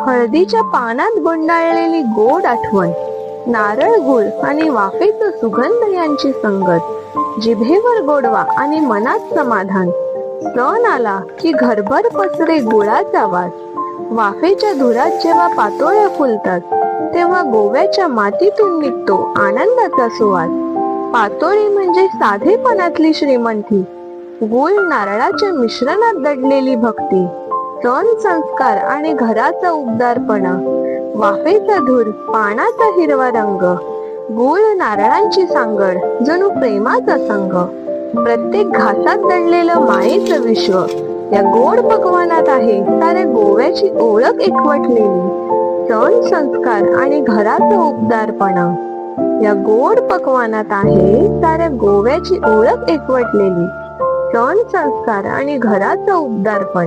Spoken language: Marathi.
हळदीच्या पानात गुंडाळलेली गोड आठवण नारळ गुळ आणि वाफेचा सुगंध यांची संगत जिभेवर गोडवा आणि मनात समाधान. सण आला की घरभर पसरे गुळाचा वास. वाफेच्या धुरात जेव्हा पातोळ्या फुलतात तेव्हा गोव्याच्या मातीतून निघतो आनंदाचा सुवास. पातोळी म्हणजे साधेपणातली श्रीमंती. गुळ नारळाच्या मिश्रणात दडलेली भक्ती. सण संस्कार आणि घराचा उबदारपणा वाफेचा धूर पानाचा हिरवा रंग गुळ नारळांची सांगड जणू प्रेमाचा संघ प्रत्येक घासात दडलेलं मायेचं विश्व या गोड पकवानात आहे साऱ्या गोव्याची ओळख एकवटलेली सण संस्कार आणि घराचा उबदारपणा. या गोड पकवानात आहे साऱ्या गोव्याची ओळख एकवटलेली सण संस्कार आणि घराचं उबदारपण.